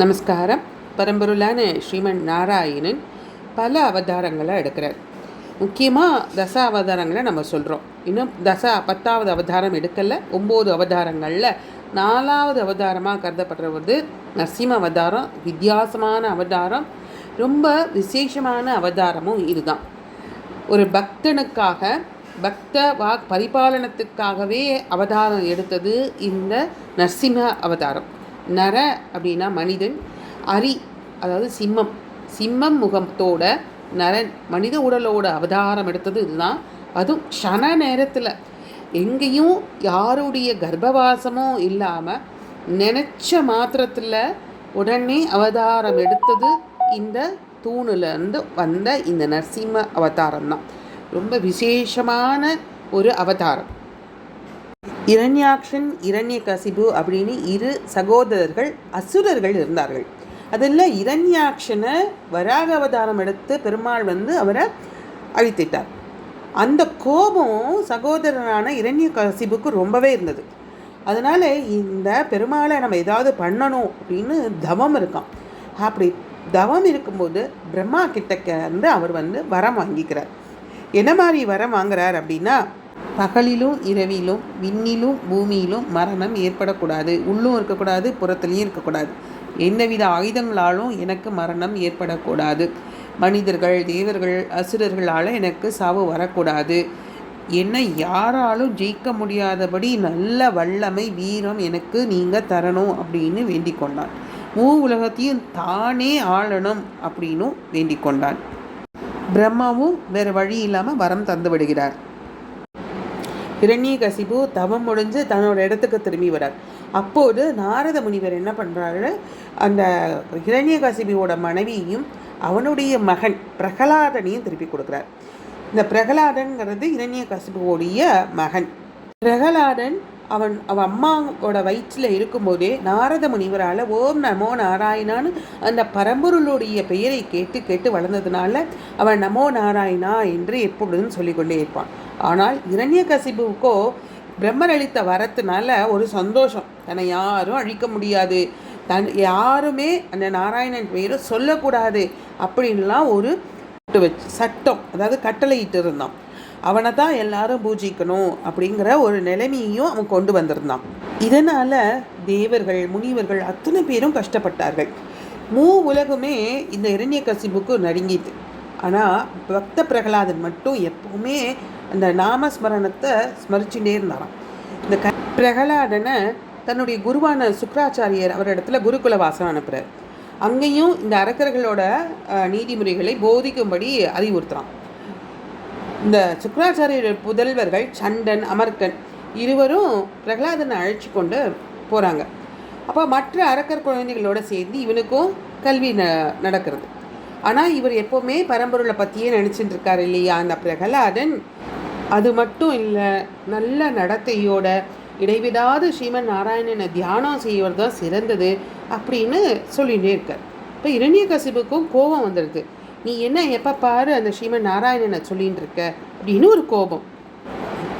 நமஸ்காரம் பரம்பொருளான ஸ்ரீமன் நாராயணன் பல அவதாரங்களை எடுக்கிறார் முக்கியமாக தச அவதாரங்களை நம்ம சொல்கிறோம் இன்னும் தச பத்தாவது அவதாரம் எடுக்கலை ஒம்பது அவதாரங்களில் நாலாவது அவதாரமாக கருதப்படுறது நரசிம்ம அவதாரம் வித்தியாசமான அவதாரம் ரொம்ப விசேஷமான அவதாரமும் இதுதான் ஒரு பக்தனுக்காக பக்த வாக் பரிபாலனத்துக்காகவே அவதாரம் எடுத்தது இந்த நரசிம்ம அவதாரம் நர அப்படின்னா மனிதன் அரி அதாவது சிம்மம். சிம்மம் முகத்தோட நரன் மனித உடலோட அவதாரம் எடுத்தது இதுதான். அதுவும் க்ஷண நேரத்தில். எங்கேயும் யாருடைய கர்ப்பவாசமும் இல்லாமல் நினச்ச மாத்திரத்தில் உடனே அவதாரம் எடுத்தது இந்த தூணுலேருந்து வந்த இந்த நரசிம்ம அவதாரம் தான். ரொம்ப விசேஷமான ஒரு அவதாரம். இரண்யாக்ஷன் இரண்யகசிபு அப்படின்னு இரு சகோதரர்கள் அசுரர்கள் இருந்தார்கள். அதில் இரண்யாக்ஷனை வராக அவதாரம் எடுத்து பெருமாள் வந்து அவரை அழித்திட்டார். அந்த கோபம் சகோதரனான இரண்யகசிபுக்கு ரொம்பவே இருந்தது. அதனால் இந்த பெருமாளை நம்ம ஏதாவது பண்ணணும் அப்படின்னு தவம் இருக்கான் அப்படி தவம் இருக்கும்போது பிரம்மா கிட்டக்க வந்து அவர் வந்து வரம் வாங்கிக்கிறார். என்ன மாதிரி வரம் வாங்குறார் அப்படின்னா பகலிலும் இரவிலும் விண்ணிலும் பூமியிலும் மரணம் ஏற்படக்கூடாது. உள்ளும் இருக்கக்கூடாது புறத்துலேயும் இருக்கக்கூடாது. எந்தவித ஆயுதங்களாலும் எனக்கு மரணம் ஏற்படக்கூடாது. மனிதர்கள் தேவர்கள் அசுரர்களால் எனக்கு சாவு வரக்கூடாது. என்னை யாராலும் ஜெயிக்க முடியாதபடி நல்ல வல்லமை வீரம் எனக்கு நீங்கள் தரணும் அப்படின்னு வேண்டிக் கொண்டான் மூ உலகத்தையும் தானே ஆளணும் அப்படின்னும் வேண்டிக் கொண்டான் பிரம்மாவும் வேறு வழி இல்லாமல் வரம் தந்து விடுகிறார் இரண்யகசிபு தவம் முடிஞ்சு தன்னோட இடத்துக்கு திரும்பி வரார். அப்போது நாரத முனிவர் என்ன பண்ணுறாரு அந்த இரண்யகசிபுவோட மனைவியையும் அவனுடைய மகன் பிரகலாதனையும் திருப்பி கொடுக்குறார். இந்த பிரகலாதன்கிறது இரண்யகசிபுவோடைய மகன். பிரகலாதன் அவன் அவன் அம்மாவோட வயிற்றில் இருக்கும்போதே நாரத முனிவரால் ஓம் நமோ நாராயணான்னு அந்த பரம்பொருளுடைய பெயரை கேட்டு கேட்டு வளர்ந்ததுனால அவன் நமோ நாராயணா என்று எப்பொழுதும் சொல்லிக்கொண்டே இருப்பான். ஆனால் இரண்யகசிபுவுக்கோ பிரம்மர் அளித்த வரத்தினால ஒரு சந்தோஷம். தன்னை யாரும் அழிக்க முடியாது. தன் யாருமே அந்த நாராயணன் பேரை சொல்லக்கூடாது அப்படின்லாம் ஒரு வச்சு சட்டம் அதாவது கட்டளையிட்டு இருந்தான் அவனை தான் எல்லாரும் பூஜிக்கணும் அப்படிங்கிற ஒரு நிலைமையையும் அவன் கொண்டு வந்திருந்தான். இதனால் தேவர்கள் முனிவர்கள் அத்தனை பேரும் கஷ்டப்பட்டார்கள். மூ உலகமே இந்த இரண்ய கசிபுக்கு நடுங்கிது ஆனால் பக்த பிரகலாதன் மட்டும் எப்போவுமே அந்த நாமஸ்மரணத்தை ஸ்மரிச்சுட்டே இருந்தாராம். இந்த க பிரகலாதனை தன்னுடைய குருவான சுக்ராச்சாரியர் அவர் இடத்துல குருகுல வாசம் அனுப்புகிறார் அங்கேயும் இந்த அரக்கர்களோட நீதிமுறைகளை போதிக்கும்படி அறிவுறுத்துகிறான் இந்த சுக்கராச்சாரியர் புதல்வர்கள் சண்டன் அமர்கன் இருவரும் பிரகலாதனை அழைச்சி கொண்டு போகிறாங்க அப்போ மற்ற அரக்கர் குழந்தைகளோட சேர்ந்து இவனுக்கும் கல்வி ந நடக்கிறது. ஆனால் இவர் எப்போவுமே பரம்பொருளை பற்றியே நினச்சிட்டு இருக்கார் இல்லையா? அந்த பிரகலாதன். அது மட்டும் இல்லை நல்ல நடத்தையோட இடைவிடாது ஸ்ரீமன் நாராயணனை தியானம் செய்வது தான் சிறந்தது அப்படின்னு சொல்லிகிட்டே இருக்கார். இப்போ இரண்யகசிபுக்கும் கோபம் வந்துடுது நீ என்ன எப்போ பாரு அந்த ஸ்ரீமன் நாராயணனை சொல்லின்னு இருக்க அப்படின்னு ஒரு கோபம்.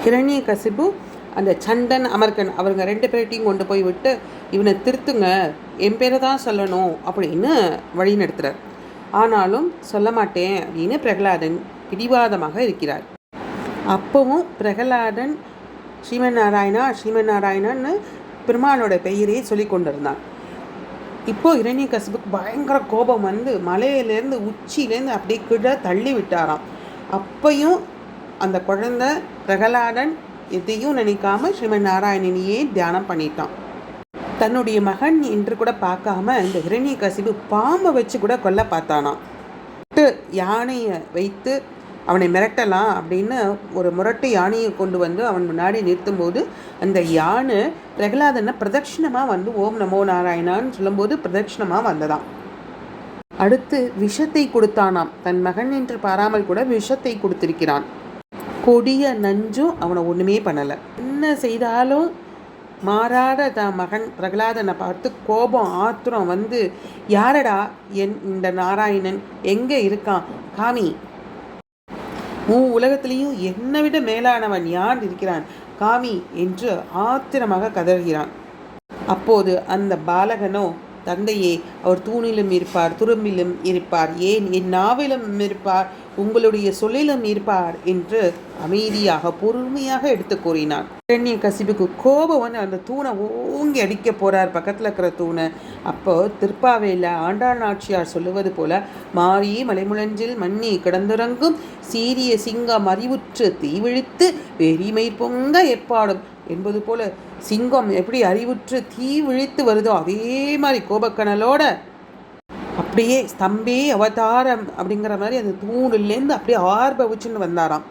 இரணிய கசிபு அந்த சண்டன் அமர்கன் அவருங்க ரெண்டு பேர்ட்டையும் கொண்டு போய் விட்டு இவனை திருத்துங்க என் பேரை தான் சொல்லணும் அப்படின்னு வழி நடத்துகிறார் ஆனாலும் சொல்ல மாட்டேன் அப்படின்னு பிரகலாதன் பிடிவாதமாக இருக்கிறார். அப்பவும் பிரகலாதன் ஸ்ரீமன் நாராயணா ஸ்ரீமன் நாராயணன்னு பெருமாளோட பெயரையே சொல்லி கொண்டிருந்தான். இப்போ இரணிய கசிபுக்கு பயங்கர கோபம் வந்து மலையிலேருந்து உச்சியிலேருந்து அப்படியே கீழே தள்ளி விட்டாராம். அப்பையும் அந்த குழந்த பிரகலாதன் எதையும் நினைக்காம ஸ்ரீமன் நாராயணனையே தியானம் பண்ணிட்டான். தன்னுடைய மகன் என்று கூட பார்க்காம இந்த இரணிய கசிபு பாம்பை வச்சு கூட கொல்ல பார்த்தானாம். யானையை வைத்து அவனை மிரட்டலாம் அப்படின்னு ஒரு முரட்டு யானையை கொண்டு வந்து அவன் முன்னாடி நிறுத்தும்போது அந்த யானை பிரகலாதனை பிரதட்சிணமாக வந்து ஓம் நமோ நாராயணான்னு சொல்லும்போது பிரதட்சிணமாக வந்ததாம். அடுத்து விஷத்தை கொடுத்தானாம். தன் மகன் என்று பாராமல் கூட விஷத்தை கொடுத்திருக்கிறான். கொடிய நஞ்சும் அவனை ஒன்றுமே பண்ணலை. என்ன செய்தாலும் மாறாத தான் மகன் பிரகலாதனை பார்த்து கோபம் ஆத்திரம் வந்து யாரடா என் இந்த நாராயணன்? எங்கே இருக்கான்? காமி. உன் உலகத்திலையும் என்னை விட மேலானவன் யார் இருக்கிறான்? காமி என்று ஆத்திரமாக கதறுகிறான். அப்போது அந்த பாலகனோ தந்தையே அவர் தூணிலும் இருப்பார் துரும்பிலும் இருப்பார். ஏன்? என் நாவிலும் இருப்பார் உங்களுடைய சொல்லிலும் இருப்பார் என்று அமைதியாக பொறுமையாக எடுத்து கூறினார் இரண்ய கசிபுக்கு கோபம் வந்து அந்த தூணை ஓங்கி அடிக்க போறார். பக்கத்தில் இருக்கிற தூணை. அப்போ திருப்பாவையில் ஆண்டாள் நாச்சியார் சொல்லுவது போல மாறி மலைமுழஞ்சில் மண்ணி கிடந்துறங்கும் சீரிய சிங்கம் அறிவுற்று தீவிழித்து வெறிமை பொங்க ஏற்பாடும் என்பது போல சிங்கம் எப்படி அறிவுற்று தீ விழித்து வருதோ அதே மாதிரி கோபக்கணலோட அப்படியே ஸ்தம்பே அவதாரம் அப்படிங்கிற மாதிரி அந்த தூணுலேருந்து அப்படியே ஆர்பவிச்சுன்னு வந்தாராம்.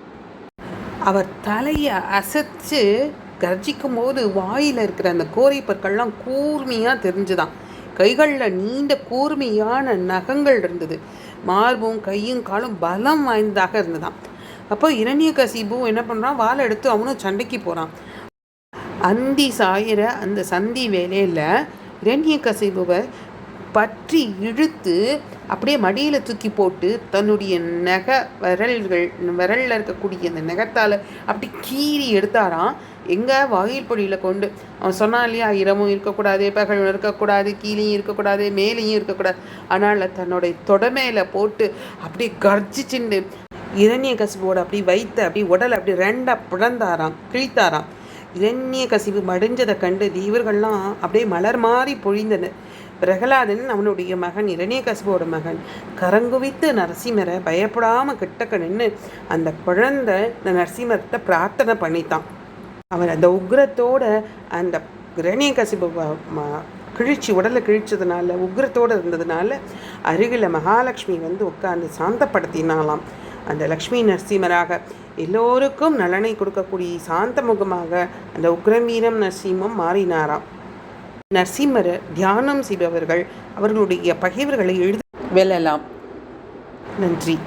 அவர் தலையை அசைச்சு கர்ஜிக்கும் போது வாயில் இருக்கிற அந்த கோரை பற்கள்லாம் கூர்மையாக தெரிஞ்சுதான். கைகளில் நீண்ட கூர்மையான நகங்கள் இருந்தது. மார்பும் கையும் காலும் பலம் வாய்ந்ததாக இருந்ததாம். அப்போ இரணிய கசிபு என்ன பண்ணுறான் வாழை எடுத்து அவனும் சண்டைக்கு போகிறான் அந்தி சாயிற அந்த சந்தி வேலையில் இரண்ய கசிபுவை பற்றி இழுத்து அப்படியே மடியில் தூக்கி போட்டு தன்னுடைய நகை விரல்கள் விரலில் இருக்கக்கூடிய அந்த நகத்தால் அப்படி கீறி எடுத்தாராம். எங்கே வாயில் பொடியில் கொண்டு அவன் சொன்னான் இல்லையா இரவும் இருக்கக்கூடாது பகலும் இருக்கக்கூடாது கீழேயும் இருக்கக்கூடாது மேலேயும் இருக்கக்கூடாது. அதனால் தன்னுடைய தொடமையில் போட்டு அப்படியே கர்ஜிச்சுண்டு இரண்ய கசிபோட அப்படி வைத்து அப்படி உடலை அப்படி ரெண்டாக பிளந்தாராம் கிழித்தாராம். இரண்ய கசிவு மடிஞ்சதை கண்டு தீவர்கள்லாம் அப்படியே மலர் மாறி பொழிந்தனர். பிரகலாதன் அவனுடைய மகன் இரணியகசிபோட மகன் கரங்குவித்து நரசிம்மரை பயப்படாமல் கிட்டக்க நின்று அந்த குழந்தை இந்த நரசிம்மர்கிட்ட பிரார்த்தனை பண்ணித்தான். அவன் அந்த உக்ரத்தோட அந்த இரணியகசிபு கிழிச்சு உடலை கிழிச்சதுனால உக்ரத்தோடு இருந்ததுனால அருகில் மகாலட்சுமி வந்து உட்காந்து சாந்தப்படுத்தினாலாம் அந்த லக்ஷ்மி நரசிம்மராக எல்லோருக்கும் நலனை கொடுக்கக்கூடிய சாந்த முகமாக அந்த உக்ரமீரம் நரசிம்மம் மாறினாராம். நரசிம்மரை தியானம் செய்பவர்கள் அவர்களுடைய பகைவர்களை எழுத வெல்லலாம். நன்றி.